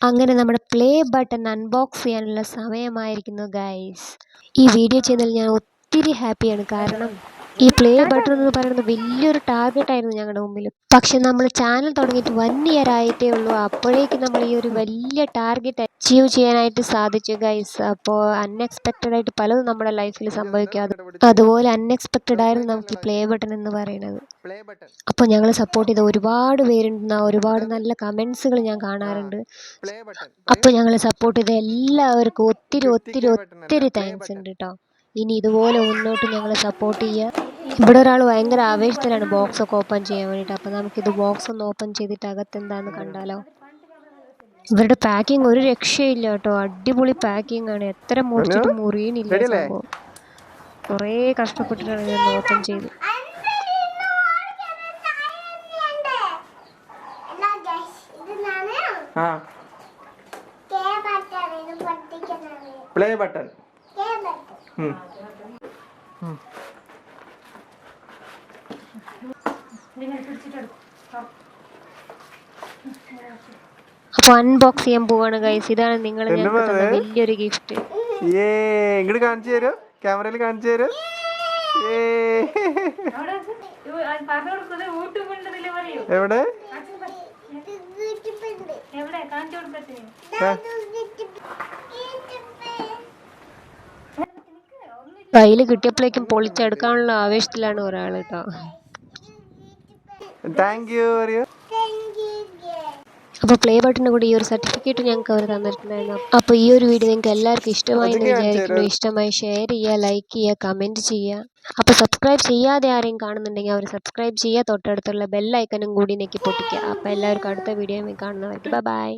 അങ്ങനെ നമ്മുടെ play button unbox ചെയ്യാനുള്ള സമയമായിരിക്കുന്നു ഗൈസ് ഈ വീഡിയോ ചെയ്യുന്നതിൽ ഞാൻ ഒത്തിരി ഹാപ്പിയാണ് കാരണം ഈ പ്ലേ ബട്ടൺ എന്ന് പറയുന്നത് വലിയൊരു ടാർഗറ്റ് ആയിരുന്നു ഞങ്ങളുടെ മുമ്പിൽ പക്ഷെ നമ്മൾ ചാനൽ തുടങ്ങിയിട്ട് വൺ ഇയർ ആയിട്ടേ ഉള്ളൂ. അപ്പോഴേക്ക് നമ്മൾ ഈ ഒരു വലിയ ടാർഗറ്റ് അച്ചീവ് ചെയ്യാനായിട്ട് സാധിച്ചു ഗൈസ് അപ്പോൾ അൺഎക്സ്പെക്റ്റഡ് ആയിട്ട് പലതും നമ്മുടെ ലൈഫിൽ സംഭവിക്കാതെ അതുപോലെ അൺഎക്സ്പെക്റ്റഡ് ആയിരുന്നു നമുക്ക് ഈ പ്ലേ ബട്ടൺ എന്ന് പറയുന്നത്. അപ്പോൾ ഞങ്ങൾ സപ്പോർട്ട് ചെയ്ത ഒരുപാട് പേരുണ്ട്. ഒരുപാട് നല്ല കമൻസുകൾ ഞാൻ കാണാറുണ്ട്. അപ്പോൾ ഞങ്ങൾ സപ്പോർട്ട് ചെയ്ത എല്ലാവർക്കും ഒത്തിരി ഒത്തിരി ഒത്തിരി താങ്ക്സ് ഉണ്ട് കേട്ടോ ഇനി ഇതുപോലെ മുന്നോട്ട് ഞങ്ങൾ സപ്പോർട്ട് ചെയ്യുക ഇവിടെ ഒരാൾ ഭയങ്കര ആവേശത്തിലാണ് ബോക്സ് ഒക്കെ ഓപ്പൺ ചെയ്യാൻ വേണ്ടിയിട്ട്. അപ്പോൾ നമുക്കിത് ബോക്സ് ഒന്ന് ഓപ്പൺ ചെയ്തിട്ട് അകത്ത് എന്താണെന്ന് കണ്ടാലോ. ഇവരുടെ പാക്കിംഗ് ഒരു രക്ഷയില്ല കേട്ടോ. അടിപൊളി പാക്കിംഗ് ആണ് എത്ര മുറിച്ചിട്ട് മുറിയുന്നില്ല? സംഭവം. കുറേ കഷ്ടപ്പെട്ടിട്ടാണ് ഞാൻ ഓപ്പൺ ചെയ്ത്. പ്ലേ ബട്ടൺ ഉം. അപ്പോൾ അൺബോക്സ് ചെയ്യാൻ പോവാണ് ഗൈസ് ഇതാണ് നിങ്ങൾ ഞങ്ങൾക്ക്? വലിയൊരു ഗിഫ്റ്റ് ഏ ഇങ്ങോട്ട് കാണിച്ചു തരൂ. ക്യാമറയിൽ കാണിച്ചു തരോ. എവിടെ? കയ്യിൽ കിട്ടിയപ്പോഴേക്കും പൊളിച്ചെടുക്കാനുള്ള ആവേശത്തിലാണ് ഒരാൾ കേട്ടോ താങ്ക് യു പറയൂ അപ്പോൾ പ്ലേ ബട്ടന്റെ കൂടെ ഈ ഒരു സർട്ടിഫിക്കറ്റ് ഞങ്ങൾക്ക് അവർ തന്നിട്ടുണ്ടായിരുന്നു. അപ്പോൾ ഈ ഒരു വീഡിയോ നിങ്ങൾക്ക് എല്ലാവർക്കും ഇഷ്ടമായി എന്ന് വിചാരിക്കുന്നു. ഇഷ്ടമായി ഷെയർ ചെയ്യുക ലൈക്ക് ചെയ്യുക കമന്റ് ചെയ്യുക. അപ്പോൾ സബ്സ്ക്രൈബ് ചെയ്യാതെ ആരെയും കാണുന്നുണ്ടെങ്കിൽ അവർ സബ്സ്ക്രൈബ് ചെയ്യുക. തൊട്ടടുത്തുള്ള ബെല്ലൈക്കനും കൂടി നെക്കി പൊട്ടിക്കുക. അപ്പോൾ എല്ലാവർക്കും അടുത്ത വീഡിയോ കാണുന്നവർക്ക് ബൈ